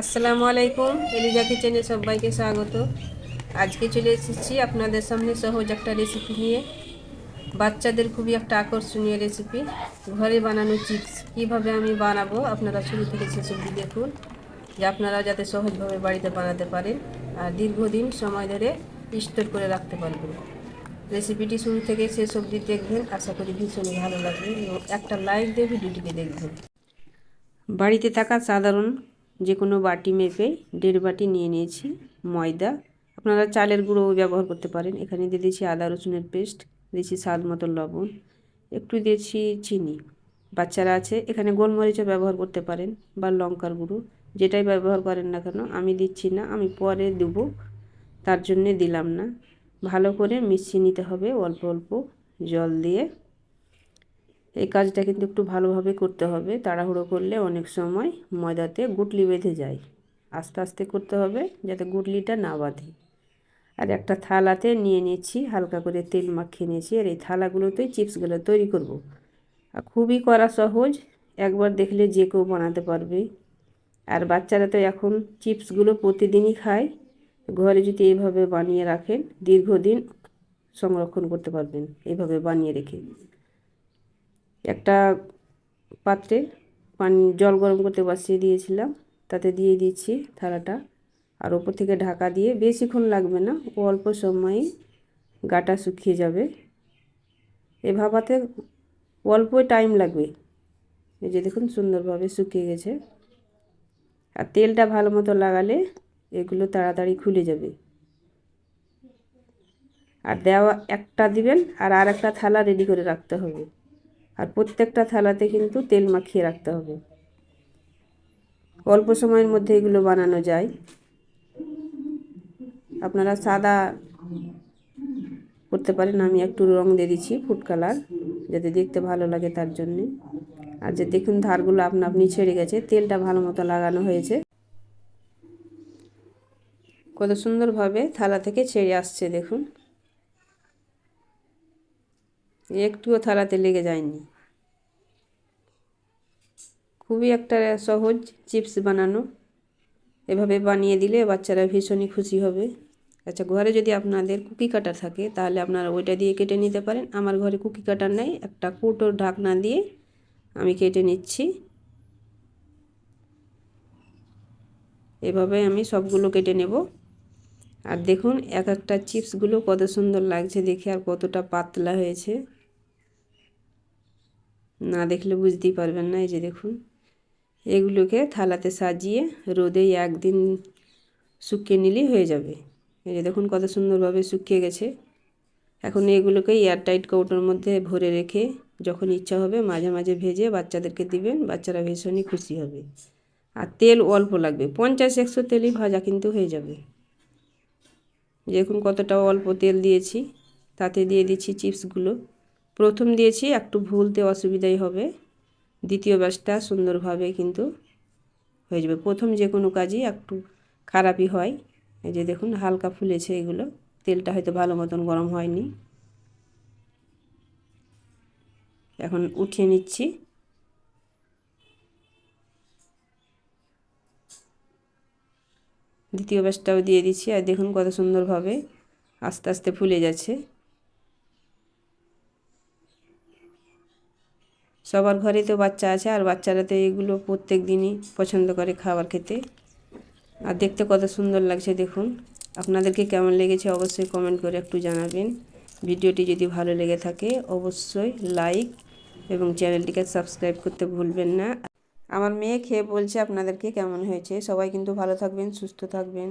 আসসালামু আলাইকুম, এলিজা কিচেনে সবাইকে স্বাগত। আজকে চলে এসেছি আপনাদের সামনে সহজ একটা রেসিপি নিয়ে। বাচ্চাদের খুবই একটা আকর্ষণীয় রেসিপি ঘরে বানানো চিপস কীভাবে আমি বানাবো আপনারা শুরু থেকে শেষ অবধি দেখুন, যে আপনারা যাতে সহজভাবে বাড়িতে বানাতে পারেন আর দীর্ঘদিন সময় ধরে স্টোর করে রাখতে পারবেন। রেসিপিটি শুরু থেকে শেষ অবধি দেখবেন, আশা করি ভীষণই ভালো লাগবে এবং একটা লাইক দিয়ে ভিডিওটিকে দেখবেন। বাড়িতে থাকা সাধারণ যে কোনো বাটি মেপে দেড় বাটি নিয়ে নিয়েছি ময়দা। আপনারা চালের গুঁড়ো ব্যবহার করতে পারেন। এখানে দিয়ে দিয়েছি আদা, রসুনের পেস্ট দিয়েছি স্বাদ মতো লবণ, একটু দিয়েছি চিনি। বাচ্চারা আছে, এখানে গোলমরিচও ব্যবহার করতে পারেন বা লঙ্কার গুঁড়ো, যেটাই ব্যবহার করেন না কেন, আমি দিচ্ছি না, আমি পরে দেবো, তার জন্যে দিলাম না। ভালো করে মিশিয়ে নিতে হবে অল্প অল্প জল দিয়ে। এই কাজটা কিন্তু একটু ভালোভাবে করতে হবে। তাড়াহুড়ো করলে অনেক সময় ময়দাতে গুটলি বেঁধে যায়। আস্তে আস্তে করতে হবে যাতে গুটলিটা না বাঁধে। আর একটা থালাতে নিয়ে নিচ্ছি, হালকা করে তেল মাখিয়ে নিয়েছি। আর এই থালাগুলোতেই চিপসগুলো তৈরি করব। আর খুবই করা সহজ, একবার দেখলে যে কেউ বানাতে পারবে। আর বাচ্চারা তো এখন চিপসগুলো প্রতিদিনই খায়। ঘরে যদি এইভাবে বানিয়ে রাখেন, দীর্ঘদিন সংরক্ষণ করতে পারবেন। এইভাবে বানিয়ে রেখে। একটা পাত্রে পানি, জল গরম করতে বসিয়ে দিয়েছিলাম। তাতে দিয়ে দিচ্ছি থালাটা। আর ওপর থেকে ঢাকা দিয়ে বেশিক্ষণ লাগবে না অল্প সময়ই গাটা শুকিয়ে যাবে। এ ভাবাতে অল্পই টাইম লাগবে। এই যে দেখুন সুন্দরভাবে শুকিয়ে গেছে। আর তেলটা ভালো মতো লাগালে এগুলো তাড়াতাড়ি খুলে যাবে। আর দেওয়া একটা দিবেন আর আর একটা থালা রেডি করে রাখতে হবে। আর প্রত্যেকটা থালাতে কিন্তু তেল মাখিয়ে রাখতে হবে। অল্প সময়ের মধ্যে এগুলো বানানো যায়। আপনারা সাদা করতে পারেন, আমি একটু রং দিয়ে দিচ্ছি ফুড কালার, যাতে দেখতে ভালো লাগে তার জন্যে। আর যে দেখুন ধারগুলো আপনা আপনি ছেড়ে গেছে, তেলটা ভালো মতো লাগানো হয়েছে। কত সুন্দরভাবে থালা থেকে ছেড়ে আসছে দেখুন। একটুও থালাতে লেগে যায়নি। খুবই একটা সহজ চিপস বানানো। এভাবে বানিয়ে দিলে বাচ্চারা ভীষণই খুশি হবে। আচ্ছা ঘরে যদি আপনাদের কুকি কাটার থাকে, তাহলে আপনারা ওইটা দিয়ে কেটে নিতে পারেন। আমার ঘরে কুকি কাটার নেই, একটা কুটোর ঢাকনা দিয়ে আমি কেটে নিচ্ছি। এভাবে আমি সবগুলো কেটে নেব। আর দেখুন, এক একটা চিপসগুলো কত সুন্দর লাগছে দেখে আর কতটা পাতলা হয়েছে। না দেখলে বুঝতেই পারবেন না, এই যে দেখুন। এগুলোকে থালাতে সাজিয়ে রোদে একদিন শুকিয়ে নিলেই হয়ে যাবে। এই যে দেখুন কত সুন্দরভাবে শুকিয়ে গেছে। এখন এগুলোকে এয়ারটাইট কৌটোর মধ্যে ভরে রেখে যখন ইচ্ছা হবে মাঝে মাঝে ভেজে বাচ্চাদেরকে দিবেন, বাচ্চারা ভীষণই খুশি হবে। আর তেল অল্প লাগবে, পঞ্চাশ একশো তেলই ভাজা কিন্তু হয়ে যাবে। দেখুন কতটা অল্প তেল দিয়েছি, তাতে দিয়ে দিচ্ছি চিপসগুলো। প্রথম দিয়েছি, একটু ভুলতে অসুবিধাই হবে। দ্বিতীয় ব্যাচটা সুন্দরভাবে কিন্তু হয়ে যাবে। প্রথম যে কোনো কাজই একটু খারাপই হয়। এই যে দেখুন, হালকা ফুলেছে এগুলো। তেলটা হয়তো ভালো মতন গরম হয়নি। এখন উঠিয়ে নিচ্ছি। দ্বিতীয় ব্যাচটাও দিয়ে দিচ্ছি। আর দেখুন কত সুন্দরভাবে আস্তে আস্তে ফুলে যাচ্ছে। সবার ঘরে তো বাচ্চা আছে, আর বাচ্চারা তো এগুলো প্রত্যেক দিনই পছন্দ করে খাবার খেতে। আর দেখতে কত সুন্দর লাগছে দেখুন। আপনাদেরকে কেমন লেগেছে অবশ্যই কমেন্ট করে একটু জানাবেন। ভিডিওটি যদি ভালো লেগে থাকে, অবশ্যই লাইক এবং চ্যানেলটিকে সাবস্ক্রাইব করতে ভুলবেন না। আমার মেয়ে খেয়ে বলছে আপনাদেরকে কেমন হয়েছে। সবাই কিন্তু ভালো থাকবেন, সুস্থ থাকবেন।